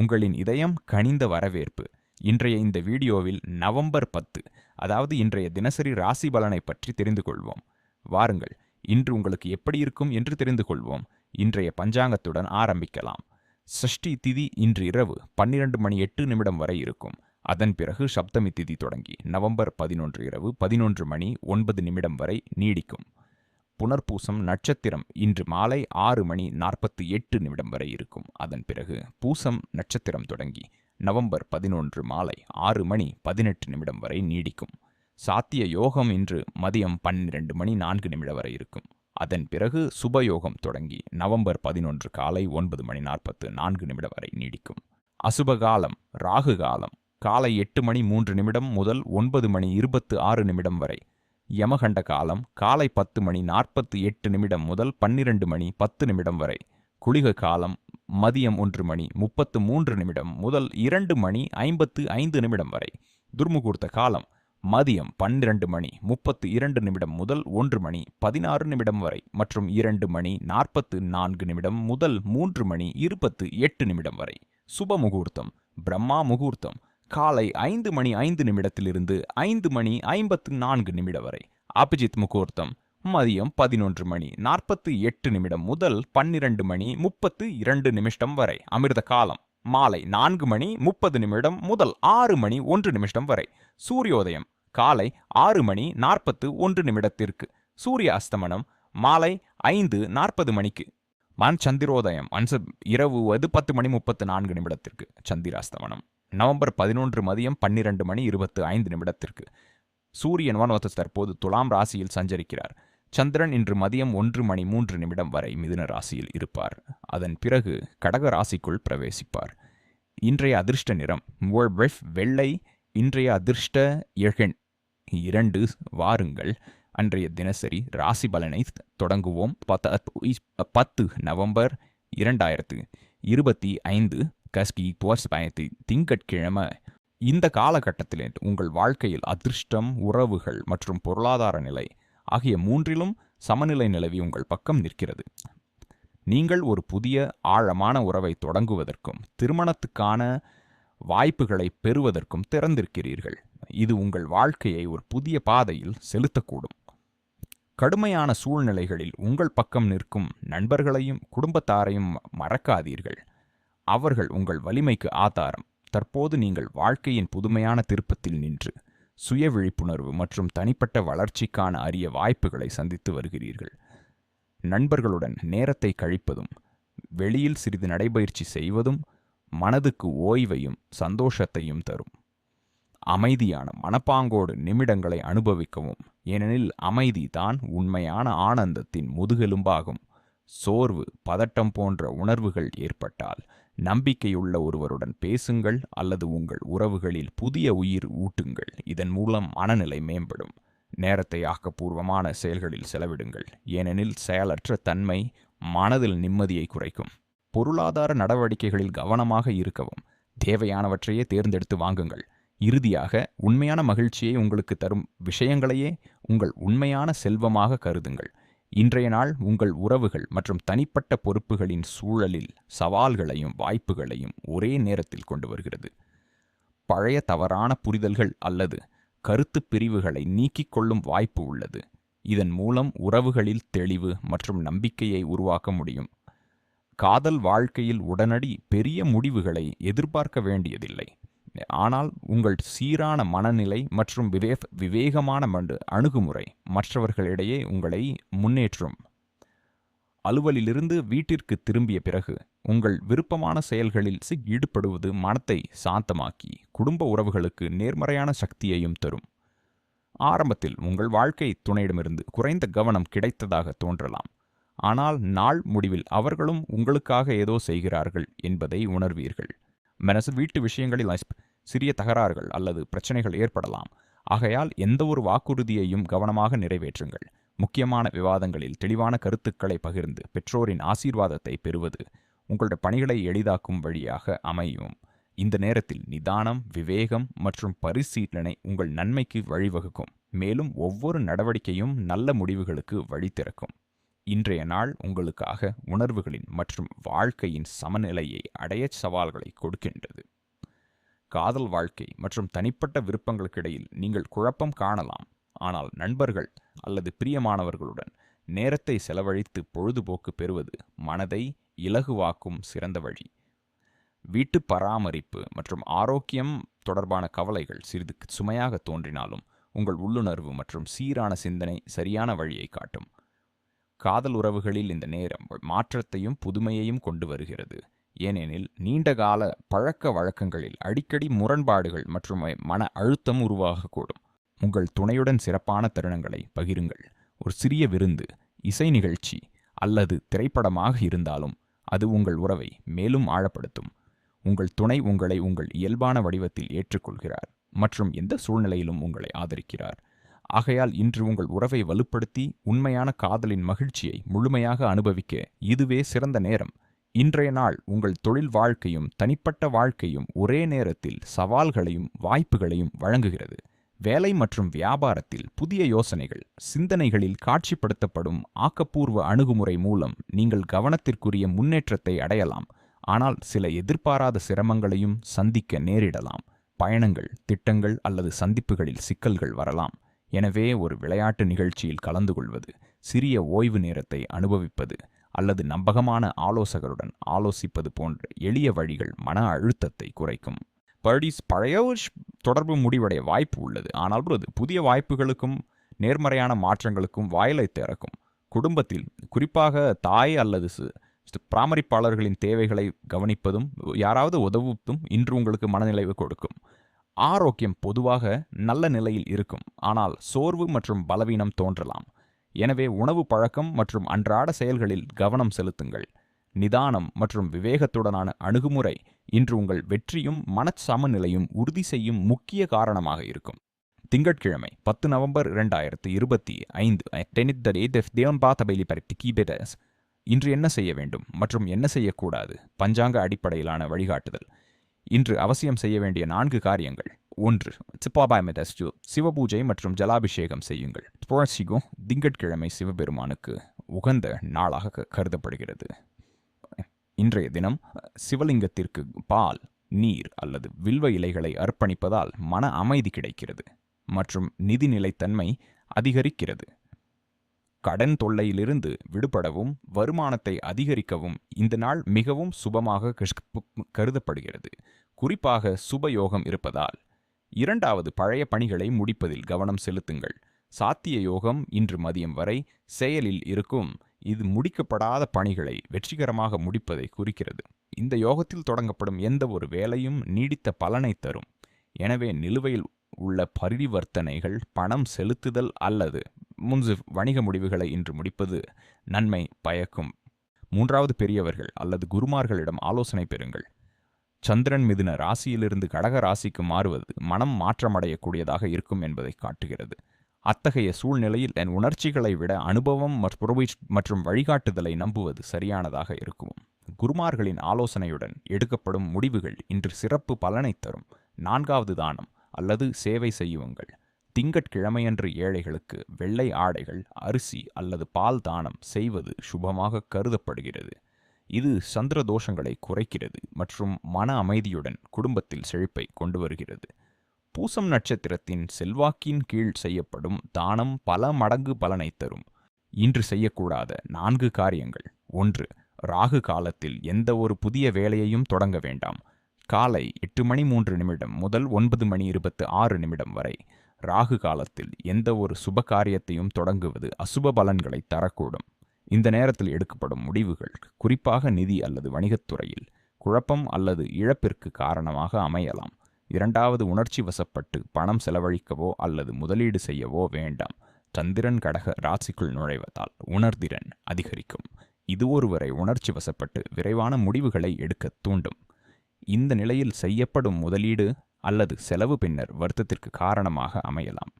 உங்களின் இதயம் கனிந்த வரவேற்பு. இன்றைய இந்த வீடியோவில் நவம்பர் பத்து அதாவது இன்றைய தினசரி ராசி பலனை பற்றி தெரிந்து கொள்வோம். வாருங்கள் இன்று உங்களுக்கு எப்படி இருக்கும் என்று தெரிந்து கொள்வோம். இன்றைய பஞ்சாங்கத்துடன் ஆரம்பிக்கலாம். சஷ்டி திதி இன்று இரவு பன்னிரண்டு மணி எட்டு நிமிடம் வரை இருக்கும். அதன் பிறகு சப்தமி திதி தொடங்கி நவம்பர் பதினொன்று இரவு பதினொன்று மணி ஒன்பது நிமிடம் வரை நீடிக்கும். புனர்பூசம் நட்சத்திரம் இன்று மாலை ஆறு மணி நாற்பத்தி எட்டு நிமிடம் வரை இருக்கும். அதன் பிறகு பூசம் நட்சத்திரம் தொடங்கி நவம்பர் பதினொன்று மாலை ஆறு மணி பதினெட்டு நிமிடம் வரை நீடிக்கும். சாத்திய யோகம் இன்று மதியம் பன்னிரண்டு மணி நான்கு நிமிடம் வரை இருக்கும். அதன் பிறகு சுபயோகம் தொடங்கி நவம்பர் பதினொன்று காலை ஒன்பது மணி நாற்பத்து நான்கு நிமிடம் வரை நீடிக்கும். அசுபகாலம் ராகு காலம் காலை எட்டு மணி மூன்று நிமிடம் முதல் ஒன்பது மணி இருபத்து ஆறு நிமிடம் வரை யமகண்ட காலம் காலை பத்து மணி நாற்பத்து எட்டு நிமிடம் முதல் பன்னிரண்டு மணி பத்து நிமிடம் வரை. குளிக காலம் மதியம் ஒன்று மணி முப்பத்து மூன்று நிமிடம் முதல் இரண்டு மணி ஐம்பத்து ஐந்து நிமிடம் வரை. துர்முகூர்த்த காலம் மதியம் பன்னிரண்டு மணி முப்பத்து இரண்டு நிமிடம் முதல் ஒன்று மணி பதினாறு நிமிடம் வரை மற்றும் இரண்டு மணி நாற்பத்து நான்கு நிமிடம் முதல் மூன்று மணி இருபத்து எட்டு நிமிடம் வரை. சுப முகூர்த்தம் பிரம்மா முகூர்த்தம் காலை ஐந்து மணி ஐந்து நிமிடத்திலிருந்து ஐந்து மணி ஐம்பத்து நான்கு நிமிடம் வரை. அபிஜித் முகூர்த்தம். மதியம் பதினொன்று மணி நாற்பத்து எட்டு நிமிடம் முதல் பன்னிரண்டு மணி முப்பத்து இரண்டு நிமிஷம் வரை. அமிர்த காலம். மாலை நான்கு மணி முப்பது நிமிடம் முதல் ஆறு மணி ஒன்று நிமிஷம் வரை. சூரியோதயம். காலை ஆறு மணி நாற்பத்து ஒன்று நிமிடத்திற்கு. சூரிய அஸ்தமனம். மாலை ஐந்து நாற்பது மணிக்கு. மண் சந்திரோதயம். அன்ச இரவு அது பத்து மணி முப்பத்து நான்கு நிமிடத்திற்கு. சந்திராஸ்தமனம். நவம்பர் பதினொன்று மதியம் பன்னிரண்டு மணி இருபத்து ஐந்து நிமிடத்திற்கு. சூரியன் வானவத்து தற்போது துலாம் ராசியில் சஞ்சரிக்கிறார். சந்திரன் இன்று மதியம் ஒன்று மணி மூன்று நிமிடம் வரை மிதுன ராசியில் இருப்பார். அதன் பிறகு கடக ராசிக்குள் பிரவேசிப்பார். இன்றைய அதிர்ஷ்ட நிறம் வெள்ளை. இன்றைய அதிர்ஷ்ட எழன் இரண்டு வாருங்கள். அன்றைய தினசரி ராசி பலனை தொடங்குவோம். பத்து நவம்பர் இரண்டாயிரத்து இருபத்தி ஐந்து கஸ்கி போர்ஸ் பயணத்தை திங்கட்கிழமை இந்த காலகட்டத்தில் உங்கள் வாழ்க்கையில் அதிர்ஷ்டம் உறவுகள் மற்றும் பொருளாதார நிலை ஆகிய மூன்றிலும் சமநிலை நிலவி உங்கள் பக்கம் நிற்கிறது. நீங்கள் ஒரு புதிய ஆழமான உறவை தொடங்குவதற்கும் திருமணத்துக்கான வாய்ப்புகளை பெறுவதற்கும் திறந்திருக்கிறீர்கள். இது உங்கள் வாழ்க்கையை ஒரு புதிய பாதையில் செலுத்தக்கூடும். கடுமையான சூழ்நிலைகளில் உங்கள் பக்கம் நிற்கும் நண்பர்களையும் குடும்பத்தாரையும் மறக்காதீர்கள். அவர்கள் உங்கள் வலிமைக்கு ஆதாரம். தற்போது நீங்கள் வாழ்க்கையின் புதுமையான திருப்பத்தில் நின்று சுய விழிப்புணர்வு மற்றும் தனிப்பட்ட வளர்ச்சிக்கான அரிய வாய்ப்புகளை சந்தித்து வருகிறீர்கள். நண்பர்களுடன் நேரத்தை கழிப்பதும் வெளியில் சிறிது நடைபயிற்சி செய்வதும் மனதுக்கு ஓய்வையும் சந்தோஷத்தையும் தரும். அமைதியான மனப்பாங்கோடு நிமிடங்களை அனுபவிக்கவும். ஏனெனில் அமைதி தான் உண்மையான ஆனந்தத்தின் முதுகெலும்பாகும். சோர்வு பதட்டம் போன்ற உணர்வுகள் ஏற்பட்டால் நம்பிக்கையுள்ள ஒருவருடன் பேசுங்கள் அல்லது உங்கள் உறவுகளில் புதிய உயிர் ஊட்டுங்கள். இதன் மூலம் மனநிலை மேம்படும். நேரத்தை ஆக்கப்பூர்வமான செயல்களில் செலவிடுங்கள். ஏனெனில் செயலற்ற தன்மை மனதில் நிம்மதியை குறைக்கும். பொருளாதார நடவடிக்கைகளில் கவனமாக இருக்கவும். தேவையானவற்றையே தேர்ந்தெடுத்து வாங்குங்கள். இறுதியாக உண்மையான மகிழ்ச்சியை உங்களுக்கு தரும் விஷயங்களையே உங்கள் உண்மையான செல்வமாக கருதுங்கள். இன்றைய நாள் உங்கள் உறவுகள் மற்றும் தனிப்பட்ட பொறுப்புகளின் சூழலில் சவால்களையும் வாய்ப்புகளையும் ஒரே நேரத்தில் கொண்டு வருகிறது. பழைய தவறான புரிதல்கள் அல்லது கருத்து பிரிவுகளை நீக்கிக் கொள்ளும் வாய்ப்பு உள்ளது. இதன் மூலம் உறவுகளில் தெளிவு மற்றும் நம்பிக்கையை உருவாக்க முடியும். காதல் வாழ்க்கையில் உடனடி பெரிய முடிவுகளை எதிர்பார்க்க வேண்டியதில்லை. ஆனால் உங்கள் சீரான மனநிலை மற்றும் விவே விவேகமான அணுகுமுறை மற்றவர்களிடையே உங்களை முன்னேற்றும். அலுவலிலிருந்து வீட்டிற்கு திரும்பிய பிறகு உங்கள் விருப்பமான செயல்களில் ஈடுபடுவது மனத்தை சாந்தமாக்கி குடும்ப உறவுகளுக்கு நேர்மறையான சக்தியையும் தரும். ஆரம்பத்தில் உங்கள் வாழ்க்கை துணையிடமிருந்து குறைந்த கவனம் கிடைத்ததாக தோன்றலாம். ஆனால் நாள் முடிவில் அவர்களும் உங்களுக்காக ஏதோ செய்கிறார்கள் என்பதை உணர்வீர்கள். மனசு வீட்டு விஷயங்களில் சிறிய தகராறுகள் அல்லது பிரச்சனைகள் ஏற்படலாம். ஆகையால் எந்த ஒரு வாக்குறுதியையும் கவனமாக நிறைவேற்றுங்கள். முக்கியமான விவாதங்களில் தெளிவான கருத்துக்களை பகிர்ந்து பெற்றோரின் ஆசீர்வாதத்தை பெறுவது உங்களுடைய பணிகளை எளிதாக்கும் வழியாக அமையும். இந்த நேரத்தில் நிதானம் விவேகம் மற்றும் பரிசீலனை உங்கள் நன்மைக்கு வழிவகுக்கும். மேலும் ஒவ்வொரு நடவடிக்கையும் நல்ல முடிவுகளுக்கு வழி திறக்கும் இன்றைய நாள் உங்களுக்காக உணர்வுகளின் மற்றும் வாழ்க்கையின் சமநிலையை அடைய சவால்களை கொடுக்கின்றது. காதல் வாழ்க்கை மற்றும் தனிப்பட்ட விருப்பங்களுக்கிடையில் நீங்கள் குழப்பம் காணலாம். ஆனால் நண்பர்கள் அல்லது பிரியமானவர்களுடன் நேரத்தை செலவழித்து பொழுதுபோக்கு பெறுவது மனதை இலகுவாக்கும் சிறந்த வழி. வீட்டு பராமரிப்பு மற்றும் ஆரோக்கியம் தொடர்பான கவலைகள் சிறிது சுமையாக தோன்றினாலும் உங்கள் உள்ளுணர்வு மற்றும் சீரான சிந்தனை சரியான வழியை காட்டும். காதல் உறவுகளில் இந்த நேரம் மாற்றத்தையும் புதுமையையும் கொண்டு வருகிறது. ஏனெனில் நீண்டகால பழக்க வழக்கங்களில் அடிக்கடி முரண்பாடுகள் மற்றும் மன அழுத்தம் உருவாகக்கூடும். உங்கள் துணையுடன் சிறப்பான தருணங்களை பகிருங்கள். ஒரு சிறிய விருந்து இசை நிகழ்ச்சி அல்லது திரைப்படமாக இருந்தாலும் அது உங்கள் உறவை மேலும் ஆழப்படுத்தும். உங்கள் துணை உங்களை உங்கள் இயல்பான வடிவத்தில் ஏற்றுக்கொள்கிறார் மற்றும் எந்த சூழ்நிலையிலும் உங்களை ஆதரிக்கிறார். ஆகையால் இன்று உங்கள் உறவை வலுப்படுத்தி உண்மையான காதலின் மகிழ்ச்சியை முழுமையாக அனுபவிக்க இதுவே சிறந்த நேரம். இன்றைய நாள் உங்கள் தொழில் வாழ்க்கையும் தனிப்பட்ட வாழ்க்கையும் ஒரே நேரத்தில் சவால்களையும் வாய்ப்புகளையும் வழங்குகிறது. வேலை மற்றும் வியாபாரத்தில் புதிய யோசனைகள் சிந்தனைகளில் காட்சிப்படுத்தப்படும் ஆக்கப்பூர்வ அணுகுமுறை மூலம் நீங்கள் கவனத்திற்குரிய முன்னேற்றத்தை அடையலாம். ஆனால் சில எதிர்பாராத சிரமங்களையும் சந்திக்க நேரிடலாம். பயணங்கள் திட்டங்கள் அல்லது சந்திப்புகளில் சிக்கல்கள் வரலாம். எனவே ஒரு விளையாட்டு நிகழ்ச்சியில் கலந்து கொள்வது சிறிய ஓய்வு நேரத்தை அனுபவிப்பது அல்லது நம்பகமான ஆலோசகருடன் ஆலோசிப்பது போன்ற எளிய வழிகள் மன அழுத்தத்தை குறைக்கும். பர்டிஸ் பழைய தொடர்பு முடிவடைய வாய்ப்பு உள்ளது. ஆனால் அது புதிய வாய்ப்புகளுக்கும் நேர்மறையான மாற்றங்களுக்கும் வாயிலை திறக்கும். குடும்பத்தில் குறிப்பாக தாய் அல்லது பராமரிப்பாளர்களின் தேவைகளை கவனிப்பதும் யாராவது உதவுவதும் இன்று உங்களுக்கு மனநிலைவு கொடுக்கும். ஆரோக்கியம் பொதுவாக நல்ல நிலையில் இருக்கும். ஆனால் சோர்வு மற்றும் பலவீனம் தோன்றலாம். எனவே உணவு பழக்கம் மற்றும் அன்றாட செயல்களில் கவனம் செலுத்துங்கள். நிதானம் மற்றும் விவேகத்துடனான அணுகுமுறை இன்று உங்கள் வெற்றியும் மனச்சமநிலையும் உறுதி செய்யும் முக்கிய காரணமாக இருக்கும். திங்கட்கிழமை பத்து நவம்பர் இரண்டாயிரத்து இருபத்தி ஐந்து இன்று என்ன செய்ய வேண்டும் மற்றும் என்ன செய்யக்கூடாது? பஞ்சாங்க அடிப்படையிலான வழிகாட்டுதல். இன்று அவசியம் செய்ய வேண்டிய நான்கு காரியங்கள். ஒன்று சிப்பாபாயமெதஸ்டு சிவபூஜை மற்றும் ஜலாபிஷேகம் செய்யுங்கள். திங்கட்கிழமை சிவபெருமானுக்கு உகந்த நாளாக கருதப்படுகிறது. இன்றைய தினம் சிவலிங்கத்திற்கு பால் நீர் அல்லது வில்வ இலைகளை அர்ப்பணிப்பதால் மன அமைதி கிடைக்கிறது மற்றும் நிதிநிலைத்தன்மை அதிகரிக்கிறது. கடன் தொல்லையிலிருந்து விடுபடவும் வருமானத்தை அதிகரிக்கவும் இந்த நாள் மிகவும் சுபமாக கருதப்படுகிறது. குறிப்பாக சுபயோகம் இருப்பதால். இரண்டாவது பழைய பணிகளை முடிப்பதில் கவனம் செலுத்துங்கள். சாத்திய யோகம் இன்று மதியம் வரை செயலில் இருக்கும். இது முடிக்கப்படாத பணிகளை வெற்றிகரமாக முடிப்பதை குறிக்கிறது. இந்த யோகத்தில் தொடங்கப்படும் எந்த ஒரு வேலையும் நீடித்த பலனை தரும். எனவே நிலுவையில் உள்ள பரிவர்த்தனைகள் பணம் செலுத்துதல் அல்லது முன்சு வணிக முடிவுகளை இன்று முடிப்பது நன்மை பயக்கும். மூன்றாவது பெரியவர்கள் அல்லது குருமார்களிடம் ஆலோசனை பெறுங்கள். சந்திரன் மிதுன ராசியிலிருந்து கடக ராசிக்கு மாறுவது மனம் மாற்றமடையக்கூடியதாக இருக்கும் என்பதை காட்டுகிறது. அத்தகைய சூழ்நிலையில் என் உணர்ச்சிகளை விட அனுபவம் மற்றும் வழிகாட்டுதலை நம்புவது சரியானதாக இருக்கும். குருமார்களின் ஆலோசனையுடன் எடுக்கப்படும் முடிவுகள் இன்று சிறப்பு பலனை தரும். நான்காவது தானம் அல்லது சேவை செய்யுங்கள். திங்கட்கிழமையன்று ஏழைகளுக்கு வெள்ளை ஆடைகள் அரிசி அல்லது பால் தானம் செய்வது சுபமாக கருதப்படுகிறது. இது சந்திர தோஷங்களை குறைக்கிறது மற்றும் மன அமைதியுடன் குடும்பத்தில் செழிப்பை கொண்டு வருகிறது. பூசம் நட்சத்திரத்தின் செல்வாக்கின் கீழ் செய்யப்படும் தானம் பல மடங்கு பலனை தரும். இன்று செய்யக்கூடாத நான்கு காரியங்கள். ஒன்று ராகு காலத்தில் எந்த ஒரு புதிய வேலையையும் தொடங்க வேண்டாம். காலை எட்டு மணி மூன்று நிமிடம் முதல் ஒன்பது மணி இருபத்து ஆறு நிமிடம் வரை. ராகு காலத்தில் எந்த ஒரு சுப காரியத்தையும் தொடங்குவது அசுப பலன்களை தரக்கூடும். இந்த நேரத்தில் எடுக்கப்படும் முடிவுகள் குறிப்பாக நிதி அல்லது வணிகத்துறையில் குழப்பம் அல்லது இழப்பிற்கு காரணமாக அமையலாம். இரண்டாவது உணர்ச்சி வசப்பட்டு பணம் செலவழிக்கவோ அல்லது முதலீடு செய்யவோ வேண்டாம். சந்திரன் கடக ராசிக்குள் நுழைவதால் உணர்திறன் அதிகரிக்கும். இது ஒருவரை உணர்ச்சி வசப்பட்டு விரைவான முடிவுகளை எடுக்க தூண்டும். இந்த நிலையில் செய்யப்படும் முதலீடு அல்லது செலவு பின்னர் வருத்தத்திற்கு காரணமாக அமையலாம்.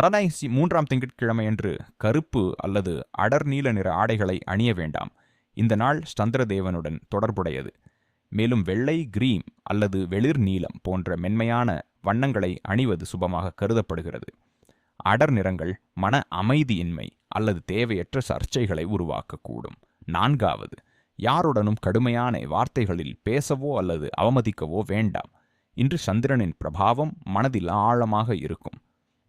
தரநாயகி மூன்றாம் திங்கட்கிழமையன்று கருப்பு அல்லது அடர் நீல நிற ஆடைகளை அணிய வேண்டாம். இந்த நாள் சந்திரதேவனுடன் தொடர்புடையது. மேலும் வெள்ளை கிரீம் அல்லது வெளிர் நீலம் போன்ற மென்மையான வண்ணங்களை அணிவது சுபமாக கருதப்படுகிறது. அடர் நிறங்கள் மன அமைதியின்மை அல்லது தேவையற்ற சர்ச்சைகளை உருவாக்கக்கூடும். நான்காவது யாருடனும் கடுமையான வார்த்தைகளில் பேசவோ அல்லது அவமதிக்கவோ வேண்டாம். இன்று சந்திரனின் பிரபாவம் மனதில் ஆழமாக இருக்கும்.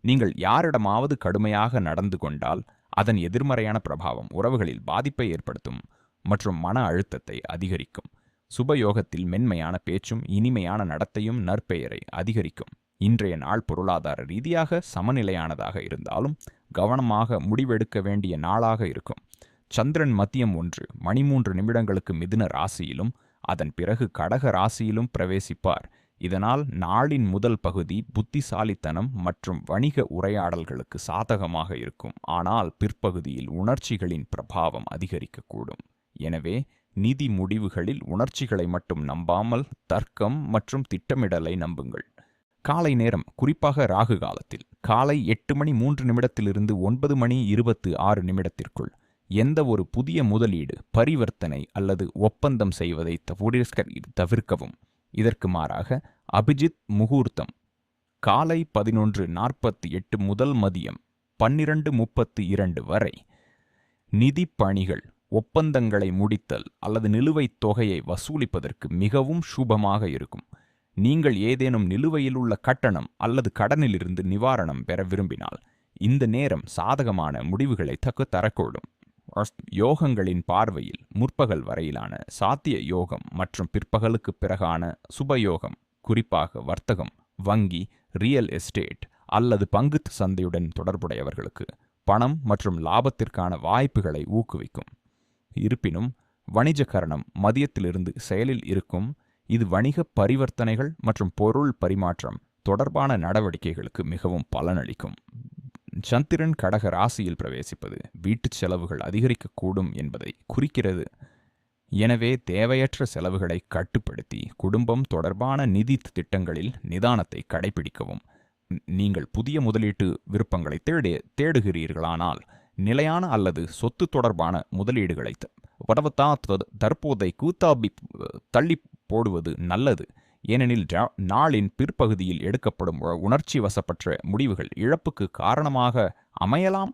நீங்கள் யாரிடமாவது கடுமையாக நடந்து கொண்டால் அதன் எதிர்மறையான பிரபாவம் உறவுகளில் பாதிப்பை ஏற்படுத்தும் மற்றும் மன அழுத்தத்தை அதிகரிக்கும். சுபயோகத்தில் மென்மையான பேச்சும் இனிமையான நடத்தையும் நற்பெயரை அதிகரிக்கும். இன்றைய நாள் பொருளாதார ரீதியாக சமநிலையானதாக இருந்தாலும் கவனமாக முடிவெடுக்க வேண்டிய நாளாக இருக்கும். சந்திரன் மத்தியம் ஒன்று மணிமூன்று நிமிடங்களுக்கு மிதுன ராசியிலும் அதன் பிறகு கடக ராசியிலும் பிரவேசிப்பார். இதனால் நாளின் முதல் பகுதி புத்திசாலித்தனம் மற்றும் வணிக உரையாடல்களுக்கு சாதகமாக இருக்கும். ஆனால் பிற்பகுதியில் உணர்ச்சிகளின் பிரபாவம் அதிகரிக்கக்கூடும். எனவே நிதி முடிவுகளில் உணர்ச்சிகளை மட்டும் நம்பாமல் தர்க்கம் மற்றும் திட்டமிடலை நம்புங்கள். காலை நேரம் குறிப்பாக ராகு காலத்தில் காலை எட்டு மணி மூன்று நிமிடத்திலிருந்து ஒன்பது மணி இருபத்து ஆறு நிமிடத்திற்குள் எந்த ஒரு புதிய முதலீடு பரிவர்த்தனை அல்லது ஒப்பந்தம் செய்வதை தவிர்க்கவும். இதற்கு மாறாக அபிஜித் முகூர்த்தம். காலை பதினொன்று நாற்பத்தி எட்டு முதல் மதியம் பன்னிரண்டு முப்பத்து இரண்டு வரை. நிதி பணிகள் ஒப்பந்தங்களை முடித்தல் அல்லது நிலுவைத் தொகையை வசூலிப்பதற்கு மிகவும் சுபமாக இருக்கும். நீங்கள் ஏதேனும் நிலுவையில் உள்ள கட்டணம் அல்லது கடனிலிருந்து நிவாரணம் பெற விரும்பினால் இந்த நேரம் சாதகமான முடிவுகளை தக்கு தரக்கூடும். யோகங்களின் பார்வையில் முற்பகல் வரையிலான சாத்திய யோகம் மற்றும் பிற்பகலுக்கு பிறகான சுபயோகம் குறிப்பாக வர்த்தகம் வங்கி ரியல் எஸ்டேட் அல்லது பங்கு சந்தையுடன் தொடர்புடையவர்களுக்கு பணம் மற்றும் லாபத்திற்கான வாய்ப்புகளை ஊக்குவிக்கும். இருப்பினும் வணிஜகரணம் மதியத்திலிருந்து செயலில் இருக்கும் இது வணிக பரிவர்த்தனைகள் மற்றும் பொருள் பரிமாற்றம் தொடர்பான நடவடிக்கைகளுக்கு மிகவும் பலனளிக்கும். சந்திரன் கடக ராசியில் பிரவேசிப்பது வீட்டுச் செலவுகள் அதிகரிக்கக்கூடும் என்பதை குறிக்கிறது. எனவே தேவையற்ற செலவுகளை கட்டுப்படுத்தி குடும்பம் தொடர்பான நிதி திட்டங்களில் நிதானத்தை கடைபிடிக்கவும். நீங்கள் புதிய முதலீட்டு விருப்பங்களை தேடி தேடுகிறீர்களானால் நிலையான அல்லது சொத்து தொடர்பான முதலீடுகளை தற்போதை கூத்தாபி தள்ளி போடுவது நல்லது. ஏனெனில் நாளின் பிற்பகுதியில் எடுக்கப்படும் உணர்ச்சி வசப்பற்ற முடிவுகள் இழப்புக்கு காரணமாக அமையலாம்